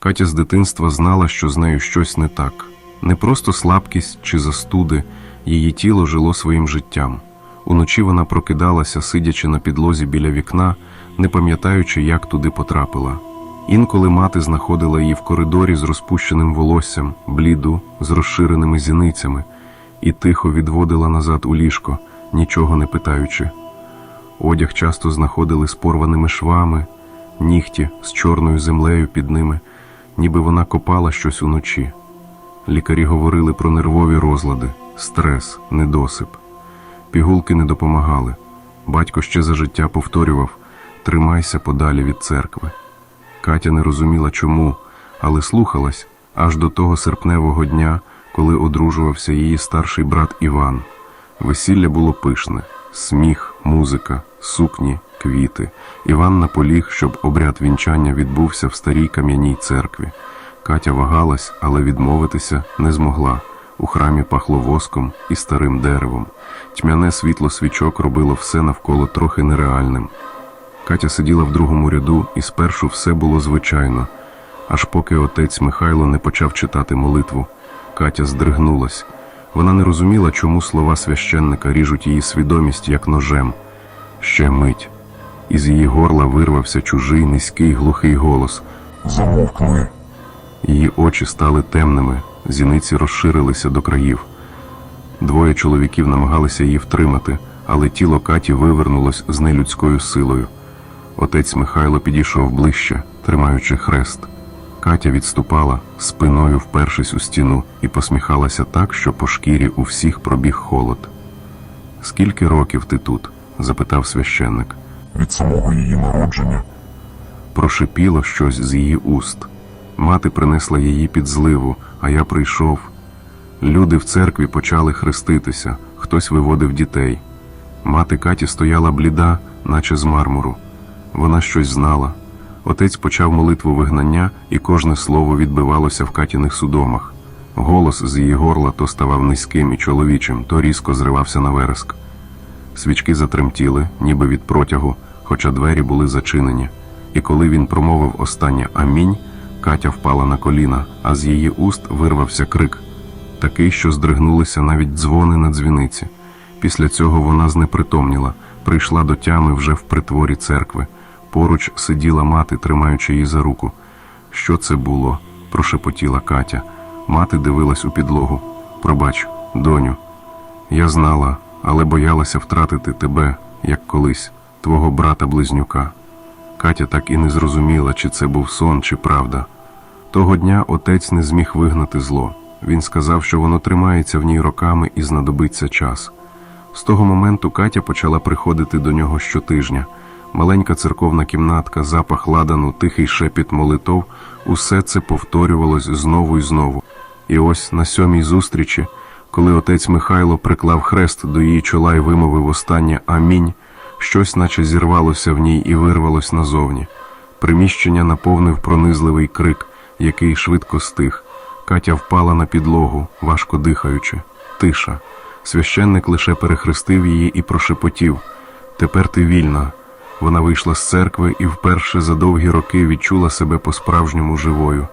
Катя з дитинства знала, що з нею щось не так. Не просто слабкість чи застуди, її тіло жило своїм життям. Уночі вона прокидалася, сидячи на підлозі біля вікна, не пам'ятаючи, як туди потрапила. Інколи мати знаходила її в коридорі з розпущеним волоссям, бліду, з розширеними зіницями, і тихо відводила назад у ліжко, нічого не питаючи. Одяг часто знаходили з порваними швами, нігті з чорною землею під ними, ніби вона копала щось уночі. Лікарі говорили про нервові розлади, стрес, недосип. Пігулки не допомагали. Батько ще за життя повторював тримайся подалі від церкви. Катя не розуміла чому, але слухалась аж до того серпневого дня, коли одружувався її старший брат Іван. Весілля було пишне, сміх, музика, сукні, квіти. Іван наполіг, щоб обряд вінчання відбувся в старій кам'яній церкві. Катя вагалась, але відмовитися не змогла. У храмі пахло воском і старим деревом. Тьмяне світло свічок робило все навколо трохи нереальним. Катя сиділа в другому ряду, і спершу все було звичайно, аж поки отець Михайло не почав читати молитву. Катя здригнулась. Вона не розуміла, чому слова священника ріжуть її свідомість як ножем. Ще мить. Із її горла вирвався чужий низький глухий голос. Замовкни. Її очі стали темними, зіниці розширилися до країв. Двоє чоловіків намагалися її втримати, але тіло Каті вивернулось з нелюдською силою. Отець Михайло підійшов ближче, тримаючи хрест. Катя відступала, спиною впершись у стіну, і посміхалася так, що по шкірі у всіх пробіг холод. Скільки років ти тут? запитав священник. Від самого її народження Прошипіло щось з її уст. Мати принесла її під зливу, а я прийшов. Люди в церкві почали хреститися, хтось виводив дітей. Мати Каті стояла бліда, наче з мармуру. Вона щось знала. Отець почав молитву вигнання, і кожне слово відбивалося в Катіних судомах. Голос з її горла то ставав низьким і чоловічим, то різко зривався на вереск. Свічки затремтіли, ніби від протягу, хоча двері були зачинені. І коли він промовив останнє амінь, Катя впала на коліна, а з її уст вирвався крик, такий, що здригнулися навіть дзвони на дзвіниці. Після цього вона знепритомніла, прийшла до тями вже в притворі церкви. Поруч сиділа мати, тримаючи її за руку. Що це було? прошепотіла Катя. Мати дивилась у підлогу. Пробач, доню. Я знала, але боялася втратити тебе, як колись, твого брата-близнюка. Катя так і не зрозуміла, чи це був сон, чи правда. Того дня отець не зміг вигнати зло. Він сказав, що воно тримається в ній роками і знадобиться час. З того моменту Катя почала приходити до нього щотижня. Маленька церковна кімнатка, запах ладану, тихий шепіт молитов усе це повторювалось знову і знову. І ось на сьомій зустрічі, коли отець Михайло приклав хрест до її чола і вимовив останнє Амінь, щось наче зірвалося в ній і вирвалось назовні. Приміщення наповнив пронизливий крик, який швидко стих. Катя впала на підлогу, важко дихаючи. Тиша. Священник лише перехрестив її і прошепотів Тепер ти вільна. Вона вийшла з церкви і вперше за довгі роки відчула себе по-справжньому живою.